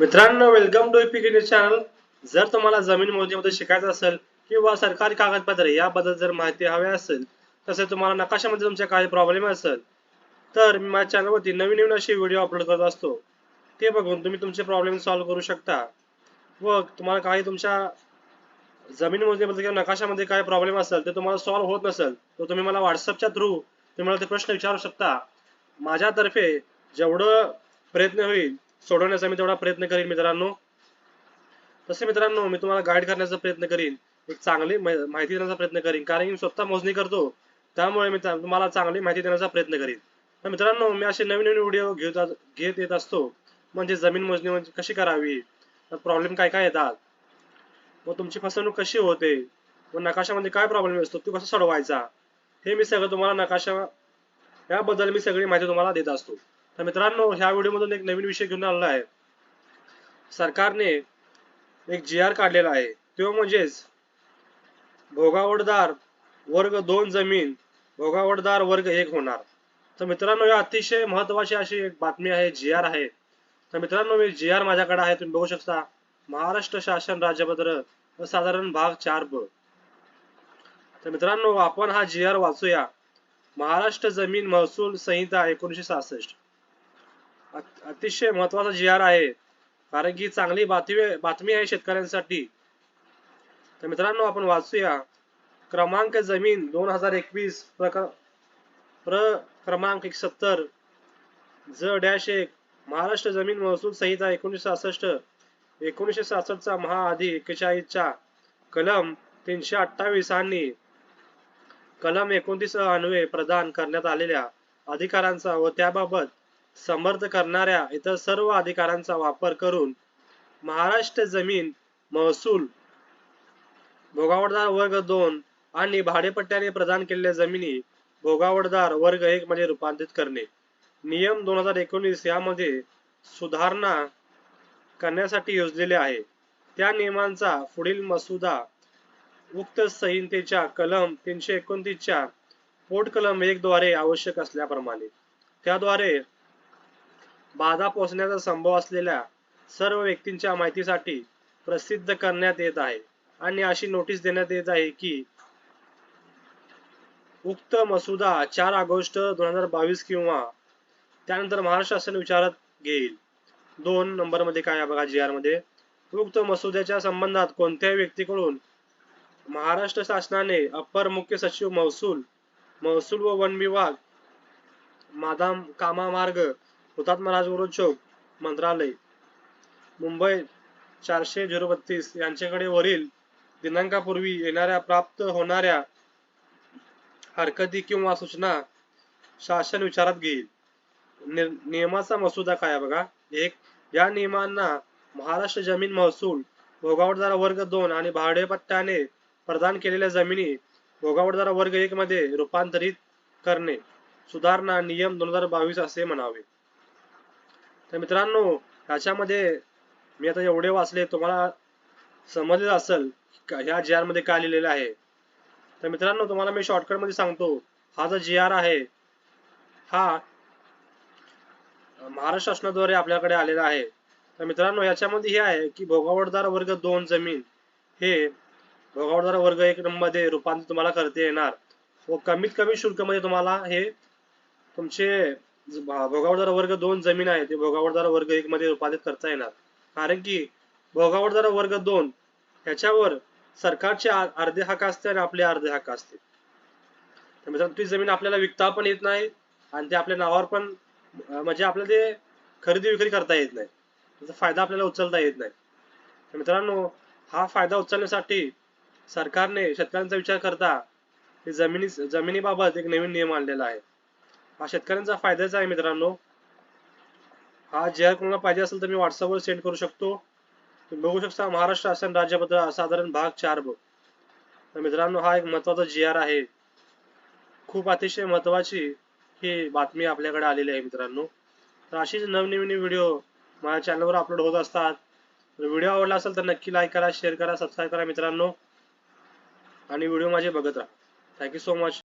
मित्रांनो welcome to APK channel जर तुम्हाला जमीन मोजणीमध्ये शिकायचं असेल किंवा सरकारी कागदपत्रे याबद्दल जर माहिती हवी असेल तसेच तुम्हाला नकाशामध्ये तुमच्या काही प्रॉब्लेम असेल तर मी माझ्या चॅनलवरती नवीन नवीन असे व्हिडिओ अपलोड करत असतो. ते बघून तुम्ही तुमचे प्रॉब्लेम सॉल्व्ह करू शकता. व तुम्हाला काही तुमच्या जमीन मोजणीबद्दल किंवा नकाशामध्ये काही प्रॉब्लेम असेल ते तुम्हाला सॉल्व्ह होत नसेल तर तुम्ही मला व्हॉट्सअपच्या थ्रू तुम्ही मला ते प्रश्न विचारू शकता. माझ्यातर्फे जेवढं प्रयत्न होईल सोडवण्याचा मी तेवढा प्रयत्न करीन मित्रांनो. तसे मित्रांनो मी तुम्हाला गाईड करण्याचा प्रयत्न करीन. एक चांगली माहिती देण्याचा प्रयत्न करीन. कारण की मी स्वतः मोजणी करतो. त्यामुळे मी तुम्हाला चांगली माहिती देण्याचा प्रयत्न करीन. तर मित्रांनो मी असे नवीन नवीन व्हिडिओ घेत घेत येत असतो. म्हणजे जमीन मोजणी म्हणजे कशी करावी? प्रॉब्लेम काय काय येतात? व तुमची फसवणूक कशी होते? व नकाशामध्ये काय प्रॉब्लेम असतो? तो कसा सोडवायचा? हे मी सगळं तुम्हाला नकाशा याबद्दल मी सगळी माहिती तुम्हाला देत असतो. तर मित्रांनो ह्या व्हिडिओमधून एक नवीन विषय घेऊन आलेला आहे. सरकारने एक जी आर काढलेला आहे. तो म्हणजेच भोगावडदार वर्ग दोन जमीन भोगावडदार वर्ग एक होणार. तर मित्रांनो ही अतिशय महत्वाची अशी एक बातमी आहे जी आर आहे. तर मित्रांनो मी जी आर माझ्याकडे आहे तुम्ही बघू शकता. महाराष्ट्र शासन राज्यपत्र साधारण भाग चार ब. तर मित्रांनो आपण हा जी आर वाचूया. महाराष्ट्र जमीन महसूल संहिता एकोणीशे सहासष्ट. अतिशय महत्त्वाचा जी आर आहे. कारण की चांगली बातमी बातमी आहे शेतकऱ्यांसाठी. तर मित्रांनो आपण वाचूया. क्रमांक जमीन दोन हजार एकवीस प्र क्रमांक एक सत्तर ज डॅश एक. महाराष्ट्र जमीन महसूल संहिता एकोणीसशे सहासष्ट. एकोणीसशे सहासष्टचा महाआधी एकेचाळीसच्या कलम तीनशे अठ्ठावीस आणि कलम एकोणतीस अन्वये प्रदान करण्यात आलेल्या अधिकारांचा व त्याबाबत समर्थ करणाऱ्या इतर सर्व अधिकारांचा वापर करून महाराष्ट्र जमीन महसूल भोगावटदार वर्ग दोन आणि भाडेपट्ट्याने प्रदान केलेल्या जमिनी भोगावटदार वर्ग एक मध्ये रूपांतरित करणे. नियम दोन हजार एकोणीस यामध्ये सुधारणा करण्यासाठी योजलेले आहे. त्या नियमांचा पुढील मसुदा उक्त संहितेच्या कलम तीनशे एकोणतीसच्या पोट कलम एक द्वारे आवश्यक असल्याप्रमाणे. त्याद्वारे बाधा पोचण्याचा संभव असलेल्या सर्व व्यक्तींच्या माहितीसाठी प्रसिद्ध करण्यात येत आहे. आणि अशी नोटीस देण्यात येत आहे की उक्त मसुदा चार ऑगस्ट दोन हजार बावीस किंवा त्यानंतर महाराष्ट्र शासन विचारात घेईल. दोन नंबरमध्ये काय बघा जी आरमध्ये. उक्त मसुद्याच्या संबंधात कोणत्याही व्यक्तीकडून महाराष्ट्र शासनाने अपर मुख्य सचिव महसूल महसूल व वन विभाग मादाम कामामार्ग हुतात्मा राजगुरू चौक मंत्रालय. मुंबई चारशे झिरो बत्तीस यांच्याकडे वरील दिनांकापूर्वी येणाऱ्या प्राप्त होणाऱ्या हरकती किंवा सूचना शासन विचारात घेईल. नियमाचा मसुदा काय बघा? एक या नियमांना महाराष्ट्र जमीन महसूल भोगावटदार वर्ग दोन आणि भाडेपट्ट्याने प्रदान केलेल्या जमिनी भोगावटदार वर्ग एक मध्ये रूपांतरित करणे. सुधारणा नियम दोन हजार बावीस असे म्हणावे. तर मित्रांनो याच्यामध्ये मी आता एवढे वाचले तुम्हाला समजलं असेल ह्या जी आरमध्ये काय लिहिलेलं आहे. तर मित्रांनो तुम्हाला मी शॉर्टकटमध्ये सांगतो हा जो जी आर आहे हा महाराष्ट्र शासनाद्वारे आपल्याकडे आलेला आहे. तर मित्रांनो याच्यामध्ये हे आहे की भोगावटदार वर्ग दोन जमीन हे भोगावटदार वर्ग एक मध्ये रूपांतर तुम्हाला करता येणार व कमीत कमी शुल्कमध्ये तुम्हाला हे तुमचे ज- वर्ग दोन जमीन आहे ते भोगावटदार वर्ग एक मध्ये रूपांतरित करता येणार. कारण की भोगावटदार वर्ग दोन ह्याच्यावर सरकारचे अर्धे हक्क असते आणि आपले अर्धे हक्क असते. तर मित्रांनो ती जमीन आपल्याला विकता पण येत नाही आणि ते आपल्या नावावर पण म्हणजे आपल्याला ते खरेदी विक्री करता येत नाही. त्याचा फायदा आपल्याला उचलता येत नाही. तर मित्रांनो हा फायदा उचलण्यासाठी सरकारने शेतकऱ्यांचा विचार करता जमिनी जमिनीबाबत एक नवीन नियम आणलेला आहे. हा शेतकऱ्यांचा फायदाच आहे मित्रांनो. हा जे आर कोणाला पाहिजे असेल तर मी व्हॉट्सअपवर सेंड करू शकतो. तुम्ही बघू शकता महाराष्ट्र शासन राज्यपत्र साधारण भाग चार ब. तर मित्रांनो हा एक महत्त्वाचा जी आर आहे. खूप अतिशय महत्वाची ही बातमी आपल्याकडे आलेली आहे मित्रांनो. तर अशीच नवनवीन व्हिडिओ माझ्या चॅनलवर अपलोड होत असतात. व्हिडिओ आवडला असेल तर नक्की लाईक करा शेअर करा सबस्क्राईब करा मित्रांनो. आणि व्हिडिओ माझे बघत राहा. Thank you so much